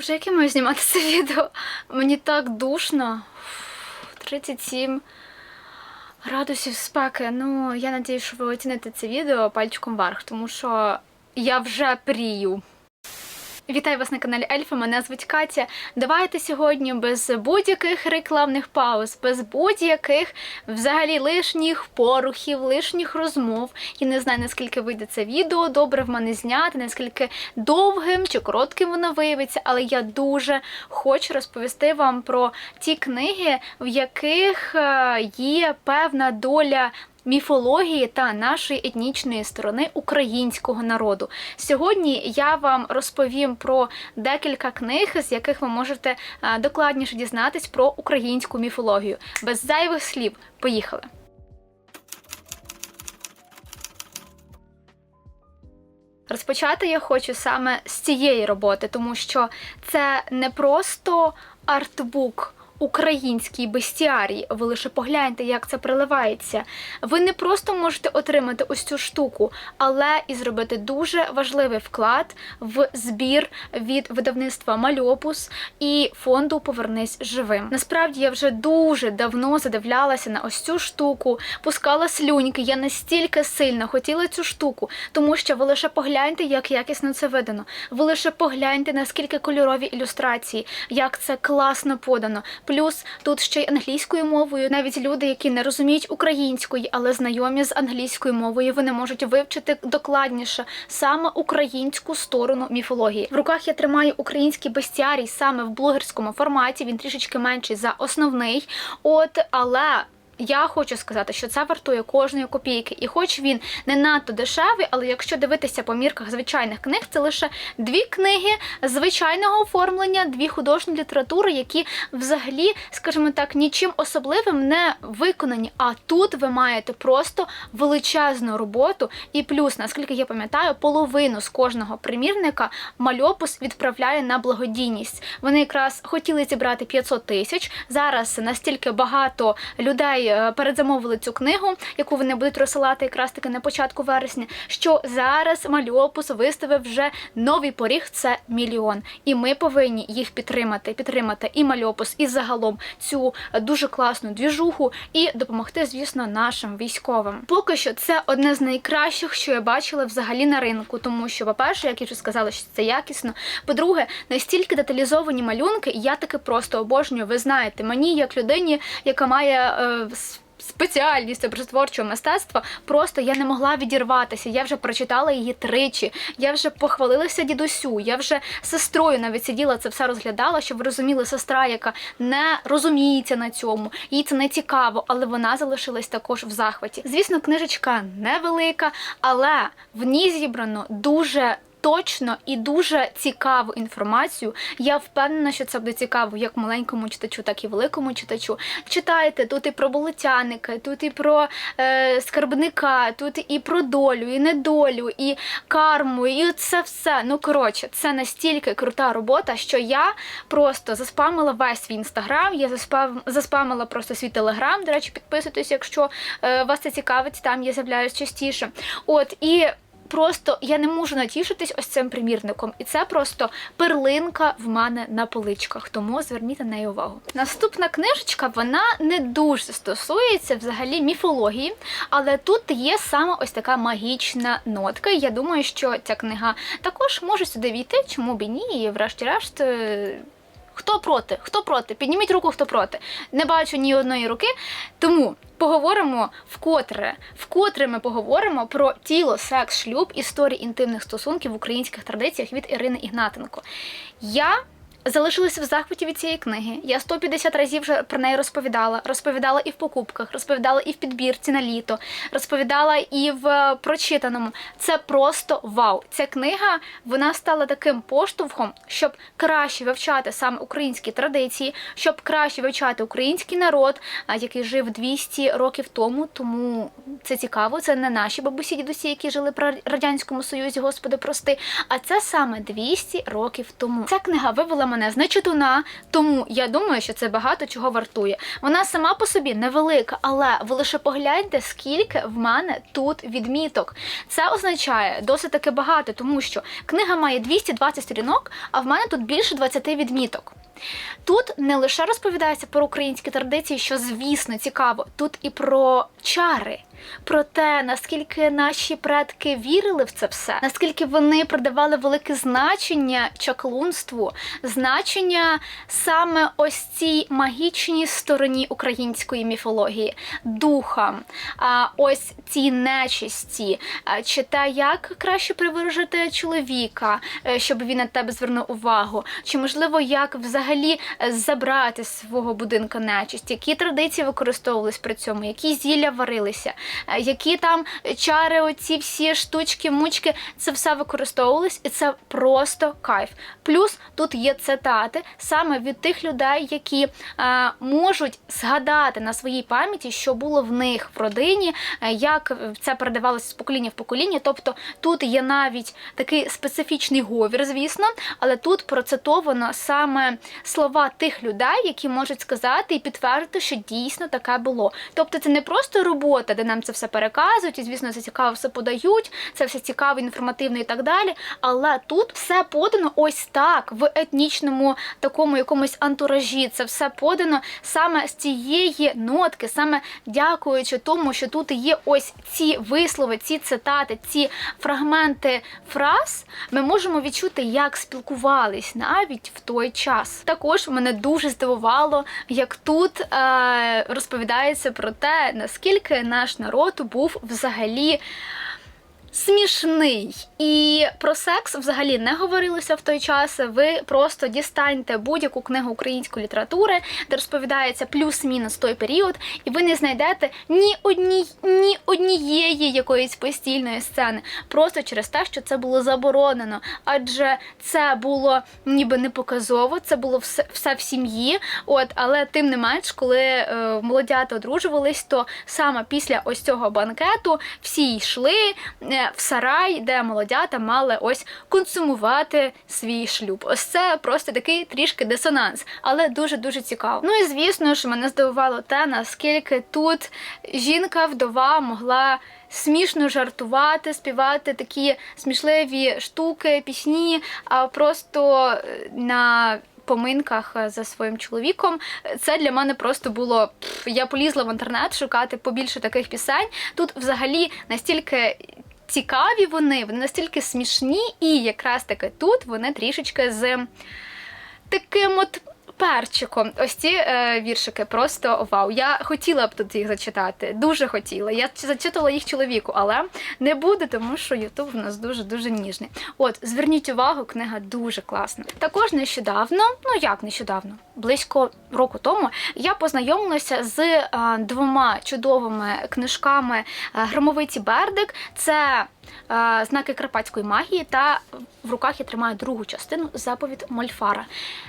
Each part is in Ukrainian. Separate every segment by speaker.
Speaker 1: Вже яке маю знімати це відео? Мені так душно. 37 градусів спеки. Ну, я надію, що ви оціните це відео пальчиком вверх, тому що я вже прію. Вітаю вас на каналі Ельфа. Мене звуть Катя. Давайте сьогодні без будь-яких рекламних пауз, без будь-яких взагалі лишніх порухів, лишніх розмов. Я не знаю, наскільки вийде це відео, добре в мене зняти, наскільки довгим чи коротким воно виявиться, але я дуже хочу розповісти вам про ті книги, в яких е, є певна доля міфології та нашої етнічної сторони українського народу. Сьогодні я вам розповім про декілька книг, з яких ви можете е, докладніше дізнатись про українську міфологію. Без зайвих слів. Поїхали! Розпочати я хочу саме з цієї роботи, тому що це не просто артбук. Український бестіарій, ви лише погляньте, як це приливається. Ви не просто можете отримати ось цю штуку, але і зробити дуже важливий вклад в збір від видавництва Мальопус і фонду Повернись живим. Насправді я вже дуже давно задивлялася на ось цю штуку, пускала слюньки. Я настільки сильно хотіла цю штуку, тому що ви лише погляньте, як якісно це видано. Ви лише погляньте, наскільки кольорові ілюстрації, як це класно подано. Плюс тут ще й англійською мовою. Навіть люди, які не розуміють української, але знайомі з англійською мовою, вони можуть вивчити докладніше саме українську сторону міфології. В руках я тримаю український бестіарій саме в блогерському форматі. Він трішечки менший за основний. От але. Я хочу сказати, що це вартує кожної копійки, і хоч він не надто дешевий, але якщо дивитися по мірках звичайних книг, це лише дві книги звичайного оформлення, дві художні літератури, які взагалі, скажімо так, нічим особливим не виконані. А тут ви маєте просто величезну роботу, і плюс, наскільки я пам'ятаю, половину з кожного примірника мальопус відправляє на благодійність. Вони якраз хотіли зібрати 500 тисяч. Зараз настільки багато людей передзамовили цю книгу, яку вони будуть розсилати якраз таки на початку вересня. Що зараз мальопус виставив вже новий поріг це мільйон. І ми повинні їх підтримати, підтримати і мальопус, і загалом цю дуже класну двіжуху, і допомогти, звісно, нашим військовим. Поки що це одне з найкращих, що я бачила взагалі на ринку, тому що, по-перше, як я вже сказала, що це якісно. По-друге, настільки деталізовані малюнки, я таки просто обожнюю. Ви знаєте, мені як людині, яка має. Е, Спеціальність образотворчого мистецтва просто я не могла відірватися. Я вже прочитала її тричі. Я вже похвалилася дідусю. Я вже сестрою навіть сиділа це все розглядала, щоб ви розуміли, сестра, яка не розуміється на цьому, їй це не цікаво, але вона залишилась також в захваті. Звісно, книжечка невелика, але в ній зібрано дуже. Точно і дуже цікаву інформацію. Я впевнена, що це буде цікаво як маленькому читачу, так і великому читачу. Читайте тут і про болотяника, тут і про е, скарбника, тут і про долю, і недолю, і карму, і це все. Ну коротше, це настільки крута робота, що я просто заспамила весь свій інстаграм. Я заспам, заспамила просто свій телеграм. До речі, підписуйтесь, якщо е, вас це цікавить, там я з'являюсь частіше. От і. Просто я не можу натішитись ось цим примірником, і це просто перлинка в мене на поличках. Тому зверніть на неї увагу. Наступна книжечка вона не дуже стосується взагалі міфології, але тут є саме ось така магічна нотка. Я думаю, що ця книга також може сюди війти, чому б і ні, і врешті-решт. Хто проти? Хто проти? Підніміть руку, хто проти. Не бачу ні одної руки. Тому поговоримо вкотре. Вкотре ми поговоримо про тіло, секс, шлюб, історії інтимних стосунків в українських традиціях від Ірини Ігнатенко. Я залишилася в захваті від цієї книги. Я 150 разів вже про неї розповідала. Розповідала і в покупках, розповідала і в підбірці на літо, розповідала і в е, прочитаному. Це просто вау. Ця книга вона стала таким поштовхом, щоб краще вивчати саме українські традиції, щоб краще вивчати український народ, який жив 200 років тому. Тому це цікаво. Це не наші бабусі, дідусі, які жили при радянському союзі, господи, прости. А це саме 200 років тому. Ця книга вивела мене з тому я думаю, що це багато чого вартує. Вона сама по собі невелика, але ви лише погляньте, скільки в мене тут відміток. Це означає досить таки багато, тому що книга має 220 сторінок, а в мене тут більше 20 відміток. Тут не лише розповідається про українські традиції, що звісно цікаво, тут і про чари. Про те, наскільки наші предки вірили в це все, наскільки вони придавали велике значення чаклунству, значення саме ось цій магічній стороні української міфології, духам, а ось цій нечисті, чи те, як краще приворожити чоловіка, е, щоб він на тебе звернув увагу, чи можливо як взагалі е, забрати свого будинка нечисть, які традиції використовувались при цьому, які зілля варилися, які там чари, оці всі штучки, мучки, це все використовувалось, і це просто кайф. Плюс тут є цитати саме від тих людей, які е, можуть згадати на своїй пам'яті, що було в них в родині, е, як це передавалося з покоління в покоління. Тобто тут є навіть такий специфічний говір, звісно, але тут процитовано саме слова тих людей, які можуть сказати і підтвердити, що дійсно таке було. Тобто це не просто робота, де нам це все переказують, і звісно, це цікаво все подають, це все цікаво, інформативно і так далі. Але тут все подано ось так, в етнічному такому якомусь антуражі. Це все подано саме з цієї нотки, саме дякуючи тому, що тут є ось ці вислови, ці цитати, ці фрагменти фраз, ми можемо відчути, як спілкувались навіть в той час. Також мене дуже здивувало, як тут е, розповідається про те, наскільки наш народ був взагалі. Смішний і про секс взагалі не говорилося в той час. Ви просто дістаньте будь-яку книгу української літератури, де розповідається плюс-мінус той період, і ви не знайдете ні одні, ні однієї якоїсь постільної сцени, просто через те, що це було заборонено. Адже це було ніби не показово, це було все, все в сім'ї. От, але тим не менш, коли е, молодята одружувались, то саме після ось цього банкету всі йшли. Е, в сарай, де молодята мали ось консумувати свій шлюб. Ось це просто такий трішки дисонанс, але дуже дуже цікаво. Ну і звісно ж, мене здивувало те, наскільки тут жінка-вдова могла. Смішно жартувати, співати такі смішливі штуки, пісні, а просто на поминках за своїм чоловіком. Це для мене просто було. Я полізла в інтернет шукати побільше таких пісень. Тут взагалі настільки цікаві вони, вони настільки смішні, і якраз таки тут вони трішечки з таким от. Перчиком, ось ці е, віршики просто вау. Я хотіла б тут їх зачитати, дуже хотіла. Я зачитувала їх чоловіку, але не буду, тому що Ютуб у нас дуже дуже ніжний. От, зверніть увагу, книга дуже класна. Також нещодавно, ну як нещодавно, близько року тому, я познайомилася з е, двома чудовими книжками е, Громовиці Бердик. Це е, знаки карпатської магії, та в руках я тримаю другу частину заповідь Мольфара.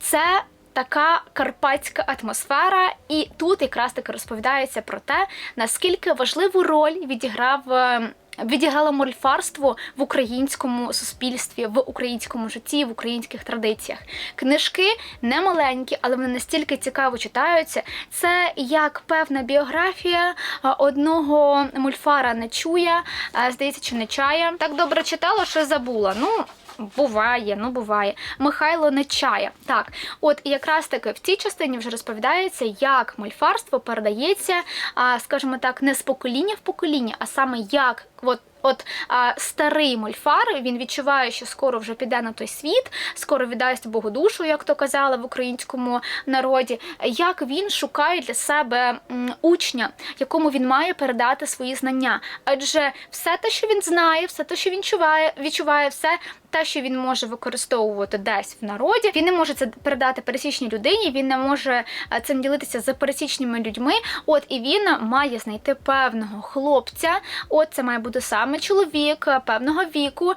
Speaker 1: Це Така карпатська атмосфера, і тут якраз таки розповідається про те, наскільки важливу роль відіграв е, відіграло мольфарство в українському суспільстві, в українському житті, в українських традиціях. Книжки не маленькі, але вони настільки цікаво читаються. Це як певна біографія одного мульфара не чує, здається, чи не чає. Так добре читала, що забула. Ну. Буває, ну буває. Михайло Нечая. Так, от і якраз таки в цій частині вже розповідається, як мольфарство передається, скажімо так, не з покоління в покоління, а саме як от От а, старий мольфар він відчуває, що скоро вже піде на той світ, скоро віддасть Богу душу, як то казали в українському народі. Як він шукає для себе учня, якому він має передати свої знання? Адже все те, що він знає, все те, що він чуває, відчуває, все те, що він може використовувати десь в народі, він не може це передати пересічній людині, він не може цим ділитися за пересічними людьми. От і він має знайти певного хлопця. От це має бути саме чоловік певного віку.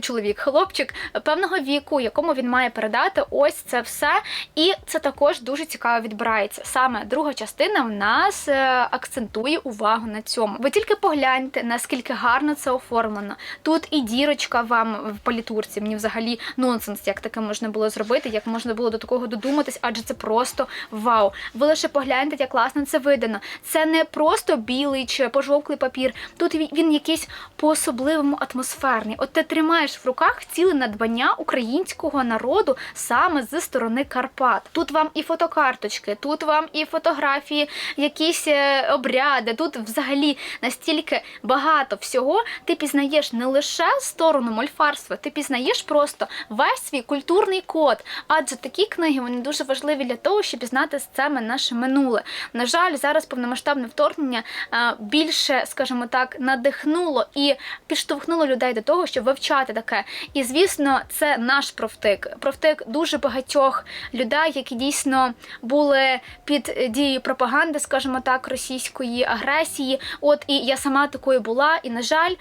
Speaker 1: Чоловік, хлопчик певного віку, якому він має передати ось це все. І це також дуже цікаво відбирається. Саме друга частина в нас е, акцентує увагу на цьому. Ви тільки погляньте, наскільки гарно це оформлено. Тут і дірочка вам в палітурці. Мені взагалі нонсенс, як таке можна було зробити, як можна було до такого додуматись, адже це просто вау. Ви лише погляньте, як класно це видано. Це не просто білий чи пожовклий папір. Тут він, якийсь по-особливому атмосферний. От ти тримаєш в руках ціле надбання українського народу саме зі сторони Карпат. Тут вам і фотокарточки, тут вам і фотографії, якісь е, обряди. Тут взагалі настільки багато всього. Ти пізнаєш не лише сторону мольфарства, ти пізнаєш просто весь свій культурний код. Адже такі книги вони дуже важливі для того, щоб пізнати саме наше минуле. На жаль, зараз повномасштабне вторгнення е, більше, скажімо так, надихнуло і підштовхнуло людей до того, щоб вивчати таке. І звісно, це наш провтик. Провтик дуже багатьох людей, які дійсно були під дією пропаганди, скажімо так, російської агресії. От і я сама такою була, і на жаль,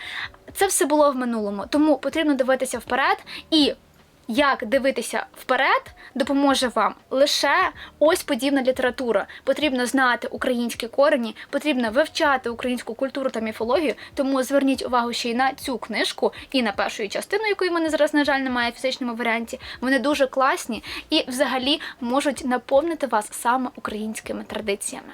Speaker 1: це все було в минулому. Тому потрібно дивитися вперед і. Як дивитися вперед допоможе вам лише ось подібна література. Потрібно знати українські корені, потрібно вивчати українську культуру та міфологію. Тому зверніть увагу ще й на цю книжку і на першу її частину, якої мене зараз, на жаль, немає в фізичному варіанті. Вони дуже класні і взагалі можуть наповнити вас саме українськими традиціями.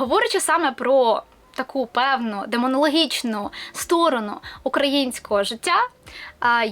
Speaker 1: Говорячи саме про таку певну демонологічну сторону українського життя,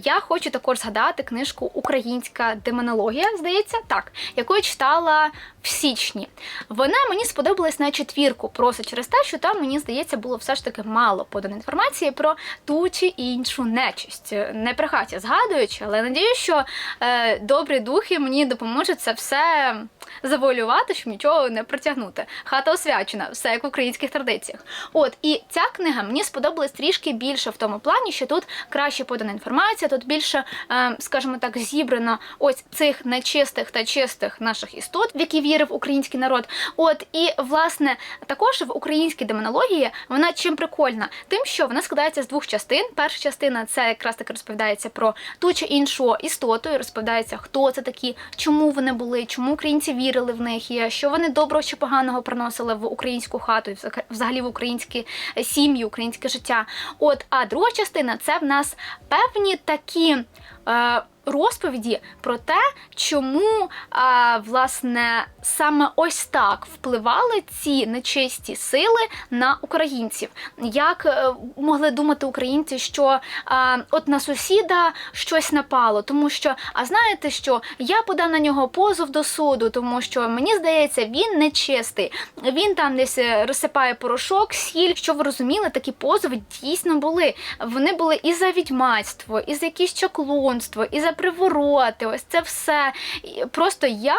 Speaker 1: я хочу також згадати книжку Українська демонологія, здається, так, яку я читала в січні. Вона мені сподобалась на четвірку, просто через те, що там, мені здається, було все ж таки мало подано інформації про ту чи іншу нечисть. Не при згадуючи, але надію, що е, добрі духи мені допоможуть це все завуалювати, щоб нічого не протягнути. Хата освячена, все як в українських традиціях. От і ця книга мені сподобалась трішки більше в тому плані, що тут краще подана інформація, тут більше, е, скажімо так, зібрано ось цих нечистих та чистих наших істот, в які вірив український народ. От і власне також в українській демонології вона чим прикольна, тим, що вона складається з двох частин. Перша частина це якраз таки розповідається про ту чи іншу істоту, і розповідається, хто це такі, чому вони були, чому українці вірили в них, і що вони доброго чи поганого приносили в українську хату, і взагалі в українські сім'ї, українське життя. От, а друга частина це в нас певні такі. Е, Розповіді про те, чому а, власне саме ось так впливали ці нечисті сили на українців. Як е, могли думати українці, що а, от на сусіда щось напало, тому що, а знаєте що, я подав на нього позов до суду, тому що мені здається, він нечистий. Він там десь е, розсипає порошок, сіль. Що ви розуміли, такі позови дійсно були. Вони були і за відьмацтво, і за якесь чаклунство, і за привороти. Ось це все. Просто я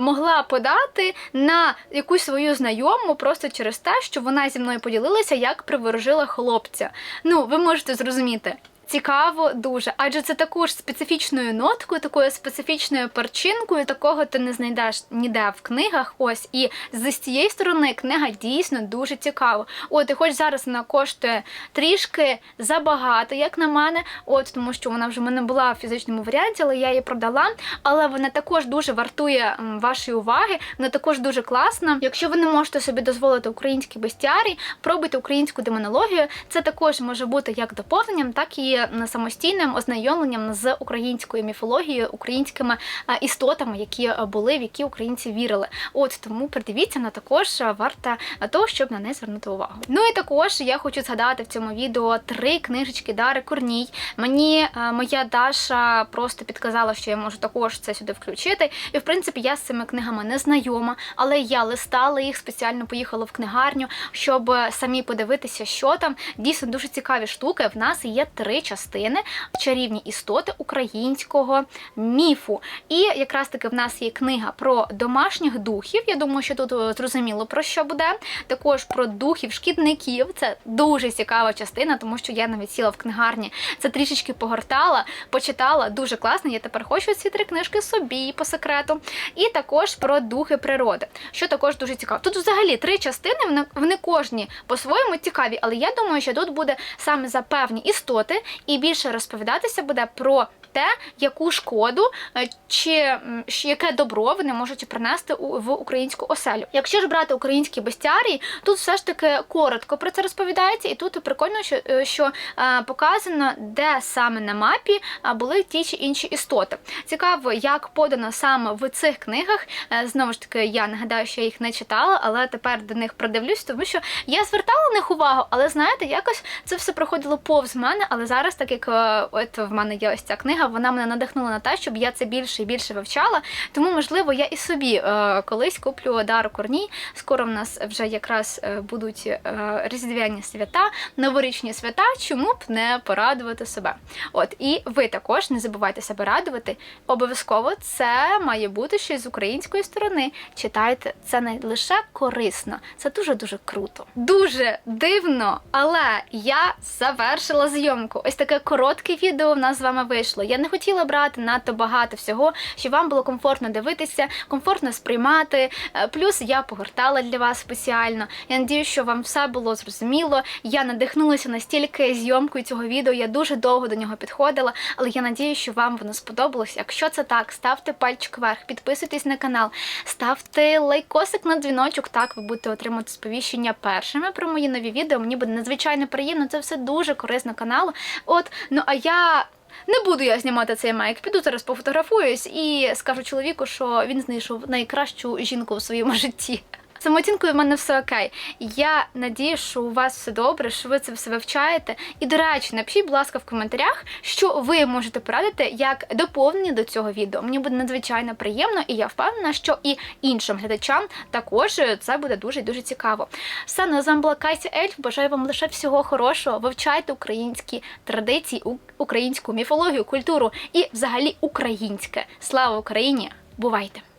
Speaker 1: могла подати на якусь свою знайому просто через те, що вона зі мною поділилася, як приворожила хлопця. Ну, ви можете зрозуміти. Цікаво дуже, адже це також специфічною ноткою, такою специфічною перчинкою, такого ти не знайдеш ніде в книгах. Ось і з цієї сторони книга дійсно дуже цікава. От і хоч зараз вона коштує трішки забагато, як на мене, от тому що вона вже в мене була в фізичному варіанті, але я її продала. Але вона також дуже вартує вашої уваги. Вона також дуже класна. Якщо ви не можете собі дозволити українські бестіарій, пробуйте українську демонологію. Це також може бути як доповненням, так і самостійним ознайомленням з українською міфологією, українськими е, істотами, які е, були, в які українці вірили. От тому придивіться на також е, варта того, щоб на неї звернути увагу. Ну і також я хочу згадати в цьому відео три книжечки Дари Корній. Мені моя Даша просто підказала, що я можу також це сюди включити. І в принципі я з цими книгами не знайома, але я листала їх спеціально поїхала в книгарню, щоб самі подивитися, що там. Дійсно дуже цікаві штуки. В нас є три частини чарівні істоти українського міфу. І якраз таки в нас є книга про домашніх духів. Я думаю, що тут е, зрозуміло про що буде. Також про духів, шкідників. Це дуже цікава частина, тому що я навіть сіла в книгарні. Це трішечки погортала, почитала. Дуже класно. Я тепер хочу ці три книжки собі по секрету. І також про духи природи, що також дуже цікаво. Тут взагалі три частини, вони, кожні по-своєму цікаві, але я думаю, що тут буде саме за певні істоти, і більше розповідатися буде про те, яку шкоду е, чи яке добро вони можуть принести в українську оселю. Якщо ж брати українські бестіарії, тут все ж таки коротко про це розповідається, і тут прикольно, що, е, що е, показано, де саме на мапі були ті чи інші істоти. Цікаво, як подано саме в цих книгах. Знову ж таки, я нагадаю, що я їх не читала, але тепер до них продивлюсь, тому що я звертала на них увагу, але знаєте, якось це все проходило повз мене. Але зараз, так як от в мене є ось ця книга, вона мене надихнула на те, щоб я це більше і більше вивчала. Тому, можливо, я і собі е, колись куплю Дару Корній. Скоро в нас вже якраз е, будуть е, різдвяні свята, новорічні свята. Чому б не порадувати себе? От і ви також не забувайте себе радувати. Обов'язково це має бути щось з української сторони. Читайте це не лише корисно, це дуже дуже круто. Дуже дивно, але я завершила зйомку. Ось таке коротке відео в нас з вами вийшло. Я не хотіла брати надто багато всього, щоб вам було комфортно дивитися, комфортно сприймати. Е, Плюс я погортала для вас спеціально. Я надію, що вам все було зрозуміло. Я надихнулася настільки зйомкою цього відео. Я дуже довго до нього підходила, але я надію, що вам воно сподобалось. Якщо це так, ставте пальчик вверх, підписуйтесь на канал, ставте лайкосик на дзвіночок. Так ви будете отримати сповіщення першими про мої нові відео. Мені буде надзвичайно приємно. Це все дуже корисно каналу. От, ну а я. Не буду я знімати цей майк, піду зараз пофотографуюсь і скажу чоловіку, що він знайшов найкращу жінку в своєму житті. Самооцінкою в мене все окей. Я надію, що у вас все добре, що ви це все вивчаєте. І, до речі, напишіть, будь ласка, в коментарях, що ви можете порадити як доповнення до цього відео. Мені буде надзвичайно приємно, і я впевнена, що і іншим глядачам також це буде дуже дуже цікаво. Все, ну, з вами була Катя Ельф. Бажаю вам лише всього хорошого. Вивчайте українські традиції, українську міфологію, культуру і взагалі українське. Слава Україні! Бувайте!